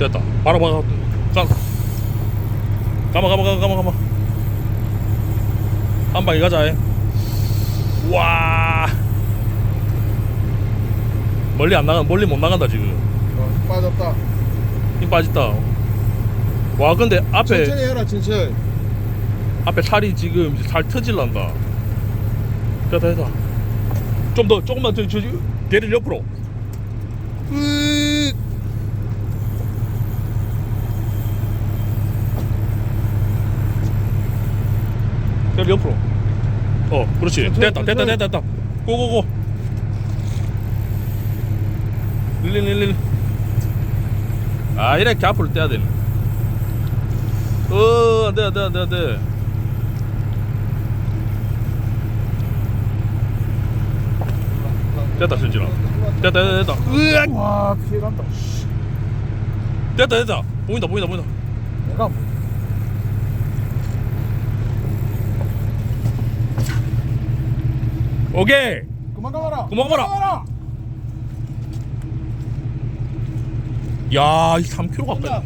됐다. 바로 바로 가 가마 가마 가마 가마 가마. 한 방에 가자 잉. 와. 멀리 안 나가 멀리 못 나간다 지금. 어, 빠졌다. 힘 빠졌다. 와 근데 앞에 천천히 해라 천천히. 앞에 살이 지금 살 터질란다. 됐다 됐다. 좀 더 조금만 저, 저, 저 대를 옆으로. 으 대를 옆으로. 어 그렇지. 됐다 됐다. 됐다 됐다. 고고고. 릴릴릴릴 아 이렇게 앞으로 떼야 되네. 어 안돼 안돼 안돼 안돼. 됐다 순진아. 됐다 됐다 됐다. 와 피해간다. 씨. 됐다 됐다. 보인다 보인다 보인다. 내가 오케이 그만 가봐라. 그만 가봐라. 야이 3kg 가까이